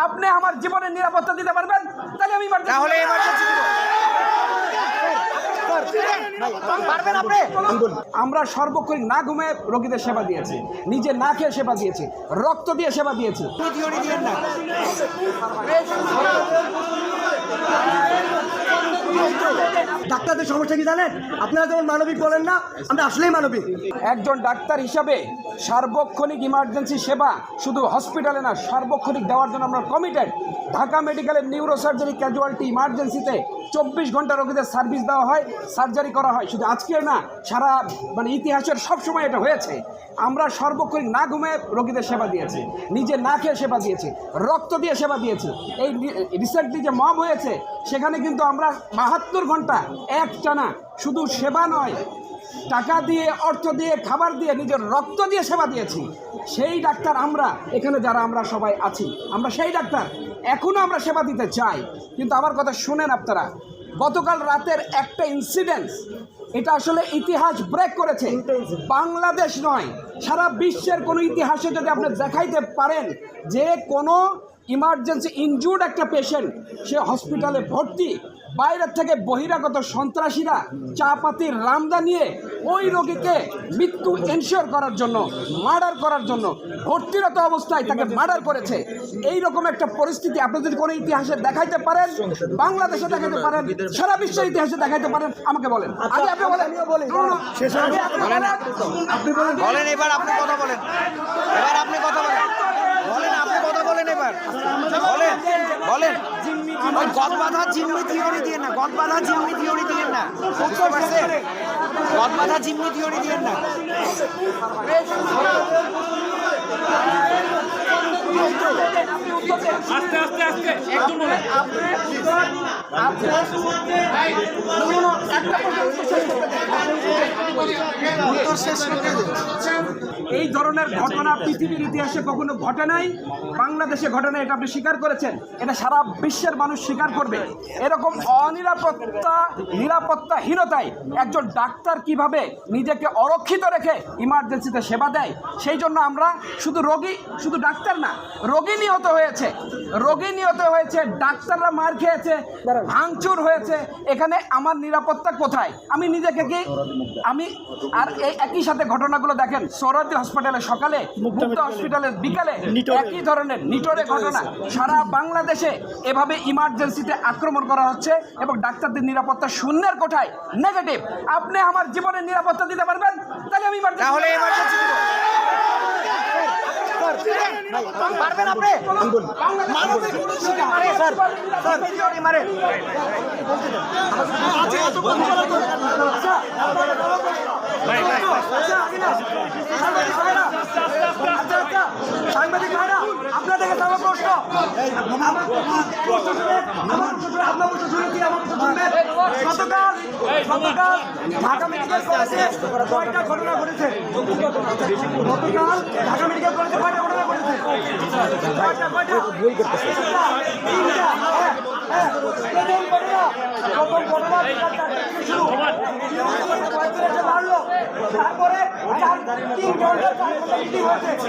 আপনি আমার জীবনের নিরাপত্তা দিতে পারবেন তাহলে আমি তাহলে emergency পারবেন আপনি? আমরা সর্বক্ষণ না ঘুমে রোগীদের সেবা দিয়েছি নিজে না খেয়ে সেবা দিয়েছি রক্ত দিয়ে সেবা দিয়েছি। না। ডাক্তারদের সমস্যা কি জানেন? আপনারা যেমন মানবিক বলেন না, আমরা আসলেই মানবিক। একজন ডাক্তার হিসাবে সার্বক্ষণিক ইমার্জেন্সি সেবা শুধু হসপিটালে না, সার্বক্ষণিক দেওয়ার জন্য আমরা কমিটেড ঢাকা মেডিকেলের নিউরোসার্জারি ক্যাজুয়ালিটি ইমার্জেন্সিতে চব্বিশ ঘণ্টা রোগীদের সার্ভিস দেওয়া হয় সার্জারি করা হয়। শুধু আজকে না, সারা মানে ইতিহাসের সব সময় এটা হয়েছে। আমরা সর্বক্ষণিক না ঘুমে রোগীদের সেবা দিয়েছি। নিজে না খেয়ে সেবা দিয়েছি। রক্ত দিয়ে সেবা দিয়েছি। এই রিসেন্টলি যে মম হয়েছে, সেখানে কিন্তু আমরা বাহাত্তর ঘণ্টা এক টানা শুধু সেবা নয়, টাকা দিয়ে, অর্থ দিয়ে, খাবার দিয়ে, নিজের রক্ত দিয়ে সেবা দিয়েছি। সেই ডাক্তার আমরা, এখানে যারা আমরা সবাই আছি, আমরা সেই ডাক্তার। এখনও আমরা সেবা দিতে চাই। কিন্তু আমার কথা শুনেন আপনারা, গতকাল রাতের একটা ইনসিডেন্স এটা আসলে ইতিহাস ব্রেক করেছে। বাংলাদেশ নয় সারা বিশ্বের কোনো ইতিহাসে যদি আপনি দেখাইতে পারেন যে কোনো ইমার্জেন্সি ইনজুর্ড একটা পেশেন্ট সে হসপিটালে ভর্তি বাইরের থেকে বহিরাগত সন্ত্রাসীরা চা পাতির রামদা নিয়ে ওই রোগীকে মৃত্যু এনশিওর করার জন্য মার্ডার করার জন্য ভর্তিরত অবস্থায় তাকে মার্ডার করেছে। এই রকম একটা পরিস্থিতি আপনি যদি কোনো ইতিহাসে দেখাইতে পারেন বাংলাদেশে দেখাইতে পারেন সারা বিশ্বের ইতিহাসে দেখাইতে পারেন আমাকে বলেন। আগে আপনি বলেন। আপনি আপনি বলেন। বলেন এবার আপনি কথা বলেন। এবার আপনি কথা বলেন। বলেন, আপনি কথা বলেন এবার। বলেন বলেন। ওই গদ বাঁধা জিম্মি থিওরি দিয়ে না গদ বাঁধা জিম্মি থিওরি দিয়ে না। বুঝতে পারছেন? গদবাধা জিম্মি থিওরি দিয়ে না। আস্তে আস্তে আস্তে। একদম বলে এই ধরনের ঘটনা পৃথিবীর ইতিহাসে কখনো ঘটে নাই। বাংলাদেশে ঘটে নাই এটা আপনি স্বীকার করেছেন। এটা সারা বিশ্বের মানুষ স্বীকার করবে। এরকম অনিরাপত্তা, নিরাপত্তাহীনতায় একজন ডাক্তার কীভাবে নিজেকে অরক্ষিত রেখে ইমার্জেন্সিতে সেবা দেয়, সেই জন্য আমরা শুধু রোগী, শুধু ডাক্তার না, রোগী নিহত হয়েছে। রোগী নিহত হয়েছে, ডাক্তাররা মার খেয়েছে। ভাঙচুর হয়েছে এখানে আমার নিরাপত্তা কোথায়? আমি নিজেকে কি আমি আর এই একই সাথে ঘটনাগুলো দেখেন সৌরদী হসপিটালে সকালে মুক্ত হসপিটালে বিকালে একই ধরনের নিটোরে ঘটনা। সারা বাংলাদেশে এভাবে ইমার্জেন্সিতে আক্রমণ করা হচ্ছে এবং ডাক্তারদের নিরাপত্তা শূন্যের কোঠায় নেগেটিভ আপনি আমার জীবনের নিরাপত্তা দিতে পারবেন? তাহলে আমি তাহলে এমার্জেন্সি দিব পারবেন আপনি? Sir sir. মারেন সাংবাদিক ভাইরা আপনার থেকে আমার প্রশ্ন। তারপরে তিন ঘণ্টা হয়েছে।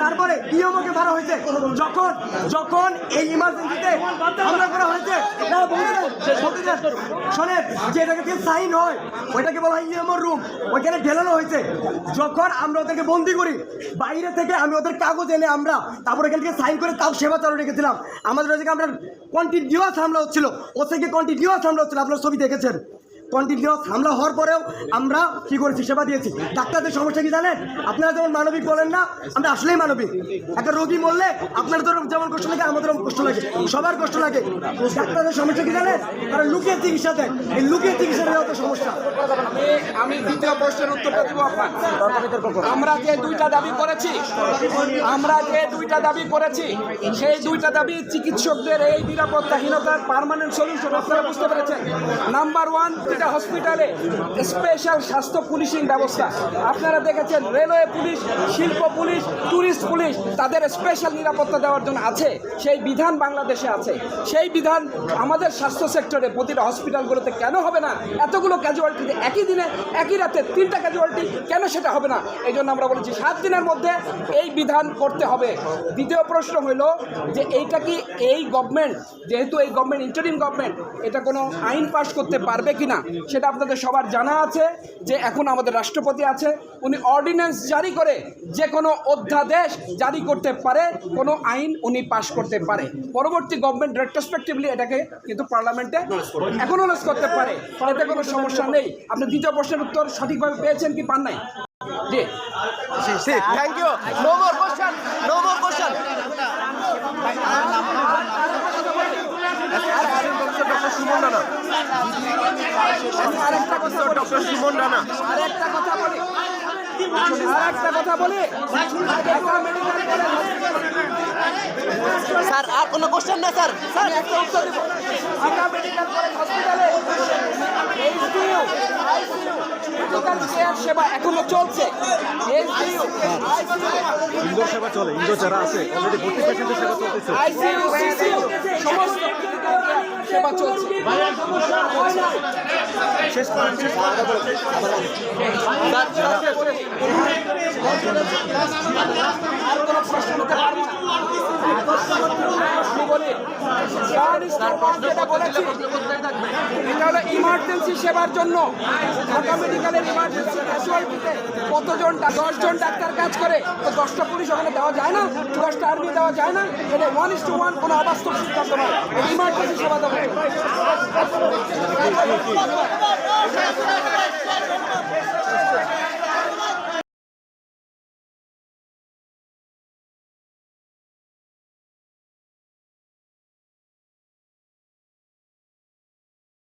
তারপরে হয়েছে যখন যখন এই ইমার্জেন্সিতে হামলা করা হয়েছে না বলতে দেন, বলতে দেন। শোনেন সাইন হয় ওইটাকে বলা হয় ইএমওর রুম ওইখানে ঢেলানো হয়েছে যখন আমরা ওদেরকে বন্দি করি বাইরে থেকে আমি ওদের কাগজ এনে আমরা তারপর এখান সাইন করে তাও সেবা চালু রেখেছিলাম। আমাদের ওদিকে আমরা কন্টিনিউয়াস হামলা হচ্ছিল। ও থেকে কন্টিনিউয়াস হামলা হচ্ছিল, আপনার ছবি দেখেছেন। কন্টিনিউয়াস হামলা হওয়ার পরেও আমরা কি করেছি? সেবা দিয়েছি। ডাক্তারদের সমস্যা কি জানেন? আপনারা যেমন মানবিক বলেন না, আমরা আসলেই মানবিক। একটা রোগী মরলে আপনার ধরুন যেমন কষ্ট লাগে, আমাদেরও কষ্ট লাগে। সবার কষ্ট লাগে। ডাক্তারদের সমস্যা কি জানেন? তারা লুকিয়ে চিকিৎসা দেয়। এই লুকিয়ে চিকিৎসা দেওয়া তো সমস্যা। আমি দ্বিতীয় প্রশ্নের উত্তরটা দিব আমরা যে দুইটা দাবি করেছি, আমরা যে দুইটা দাবি করেছি, সেই দুইটা দাবি চিকিৎসকদের এই নিরাপত্তাহীনতার পার্মানেন্ট সলিউশন আপনারা বুঝতে পেরেছেন? নাম্বার ওয়ান প্রতিটা হসপিটালে স্পেশাল স্বাস্থ্য পুলিশিং ব্যবস্থা। আপনারা দেখেছেন রেলওয়ে পুলিশ, শিল্প পুলিশ ট্যুরিস্ট পুলিশ, তাদের স্পেশাল নিরাপত্তা দেওয়ার জন্য আছে। সেই বিধান বাংলাদেশে আছে। সেই বিধান আমাদের স্বাস্থ্য সেক্টরে প্রতিটা হসপিটালগুলোতে কেন হবে না? এতগুলো ক্যাজুয়ালিটিতে একই দিনে একই রাতে তিনটা ক্যাজুয়ালিটি কেন সেটা হবে না? এই জন্য আমরা বলেছি সাত দিনের মধ্যে এই বিধান করতে হবে। দ্বিতীয় প্রশ্ন হলো যে এইটা কি এই গভর্নমেন্ট যেহেতু এই গভর্নমেন্ট ইন্টারিম গভর্নমেন্ট এটা কোনো আইন পাশ করতে পারবে কি না সেটা আপনাদের সবার জানা আছে যে এখন আমাদের রাষ্ট্রপতি আছে উনি অর্ডিন্যান্স জারি করে যে কোনো অধ্যাদেশ জারি করতে পারে কোনো আইন উনি পাশ করতে পারে। পরবর্তী গভর্নমেন্ট রেট্রোস্পেক্টিভলি এটাকে কিন্তু পার্লামেন্টে অ্যাকনোলেজ করতে পারে। এতে কোনো সমস্যা নেই। আপনি দ্বিতীয় প্রশ্নের উত্তর সঠিকভাবে পেয়েছেন কি পান নাই? জি। Thank you no more question no more question doctor Suman Rana আরেকটা কথা বলি। ডক্টর সুমন রানা। আরেকটা কথা বলি। আরেকটা কথা বলি ঢাকা মেডিকেল কলেজ স্যার আর কোনো কোশ্চেন না স্যার। আমি একটা উত্তর দেবো ঢাকা মেডিকেল কলেজ হসপিটালে এইচডিইউ আইসিইউ কেয়ার সেবা এখনও চলছে। এইচডিইউ ইন্দোর সেবা চলে ইন্দোর যারা আছে অলরেডি ভর্তি পেশেন্টের সেবা চলতেছে। আইসিইউ সিসিইউ সমস্ত সেবা চলছে। শেষ করেন শেষ করেন। ইমার্জেন্সি সেবার জন্য ঢাকা মেডিকেলের ইমার্জেন্সি ক্যাজুয়ালিটিতে কতজন দশজন ডাক্তার কাজ করে? তো দশটা পুলিশ ওখানে দেওয়া যায় না, দশটা আর্মি দেওয়া যায় না এটা ওয়ান ইস টু ওয়ান কোনো অবাস্তব সিদ্ধান্ত নয়। ইমার্জেন্সি সেবা দেওয়া